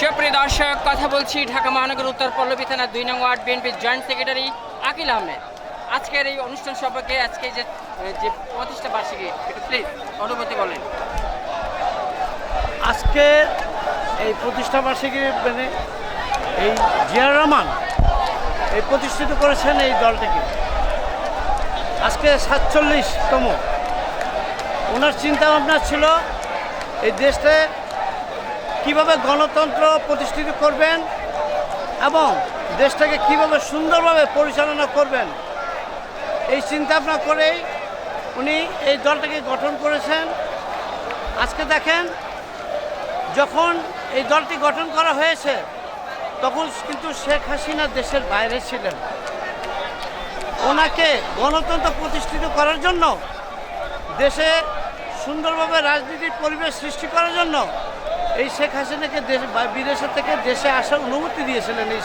সুপ্রিয় দর্শক, কথা বলছি ঢাকা মহানগর উত্তর পল্লবী থানার দুই নং ওয়ার্ড বিএনপির জয়েন্ট সেক্রেটারি আকিল আহমেদ। আজকের এই অনুষ্ঠান সম্পর্কে আজকে যে যে প্রতিষ্ঠা বার্ষিকী, একটু প্লিজ অনুভূতি বলেন। আজকে এই প্রতিষ্ঠা বার্ষিকী মানে এই জিয়ার রহমান এই প্রতিষ্ঠিত করেছেন এই দলটিকে। আজকে সাতচল্লিশতম। ওনার চিন্তা ভাবনা ছিল এই দেশে কীভাবে গণতন্ত্র প্রতিষ্ঠিত করবেন এবং দেশটাকে কীভাবে সুন্দরভাবে পরিচালনা করবেন, এই চিন্তা ভাবনা করেই উনি এই দলটাকে গঠন করেছেন। আজকে দেখেন, যখন এই দলটি গঠন করা হয়েছে, তখন কিন্তু শেখ হাসিনা দেশের বাইরে ছিলেন। ওনাকে গণতন্ত্র প্রতিষ্ঠিত করার জন্য, দেশে সুন্দরভাবে রাজনীতির পরিবেশ সৃষ্টি করার জন্য এই শেখ হাসিনাকে দেশ বিদেশে থেকে দেশে আসার অনুমতি দিয়েছিলেন এই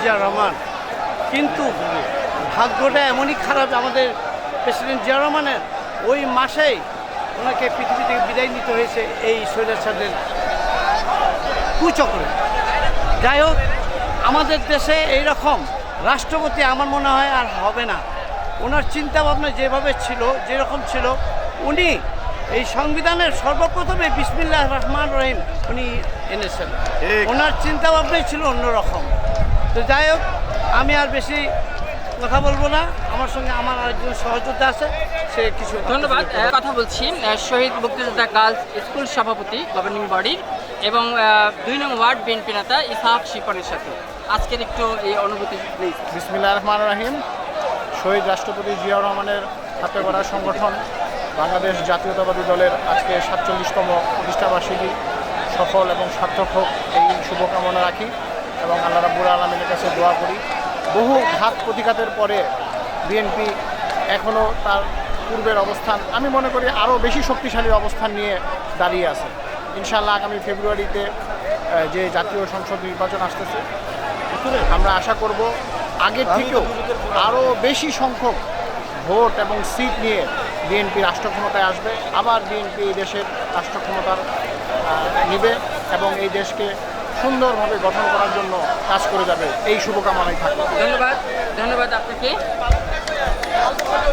জিয়া রহমান। কিন্তু ভাগ্যটা এমনই খারাপ আমাদের প্রেসিডেন্ট জিয়া রহমানের ওই মাসেই ওনাকে পৃথিবী থেকে বিদায় নিতে হয়েছে এই স্বৈরাচারদের কুচক্রে। যাই হোক, আমাদের দেশে এই রকম রাষ্ট্রপতি আমার মনে হয় আর হবে না। ওনার চিন্তাভাবনা যেভাবে ছিল, যেরকম ছিল, উনি এই সংবিধানের সর্বপ্রথমে বিসমিল্লাহ রহমান রহিম উনি এনেছেন। ওনার চিন্তা ভাবনাই ছিল অন্যরকম। তো যাই হোক আমি আর বেশি কথা বলব না। আমার সঙ্গে আমার আরেকজন সহযোদ্ধা আছে সে কিছু ধন্যবাদ। কথা বলছি শহীদ মুক্তিযোদ্ধা গার্লস স্কুল সভাপতি গভর্নিং বডির এবং দুই নং ওয়ার্ড বিএনপি নেতা ইসাহাক শিপনের সাথে। আজকের একটু এই অনুভূতি প্লিজ বিসমিল্লাহ রহমান রাহিম শহীদ রাষ্ট্রপতি জিয়াউর রহমানের হাতে গড়া সংগঠন। বাংলাদেশ জাতীয়তাবাদী দলের আজকে সাতচল্লিশতম প্রতিষ্ঠাবার্ষিকী সফল এবং সার্থক হোক এই শুভকামনা রাখি এবং আল্লাহ রাবুল আলমিনের কাছে দোয়া করি। বহু ঘাত প্রতিঘাতের পরে বিএনপি এখনও তার পূর্বের অবস্থান আমি মনে করি আরও বেশি শক্তিশালী অবস্থান নিয়ে দাঁড়িয়ে আছে। ইনশাআল্লাহ আগামী ফেব্রুয়ারিতে যে জাতীয় সংসদ নির্বাচন আসতেছে আমরা আশা করব আগের থেকেও আরও বেশি সংখ্যক ভোট এবং সিট নিয়ে বিএনপি রাষ্ট্র ক্ষমতায় আসবে, আবার বিএনপি দেশের রাষ্ট্র ক্ষমতার নিবে এবং এই দেশকে সুন্দরভাবে গঠন করার জন্য কাজ করে যাবে। এই শুভকামনাই থাকবে ধন্যবাদ। ধন্যবাদ আপনাকে।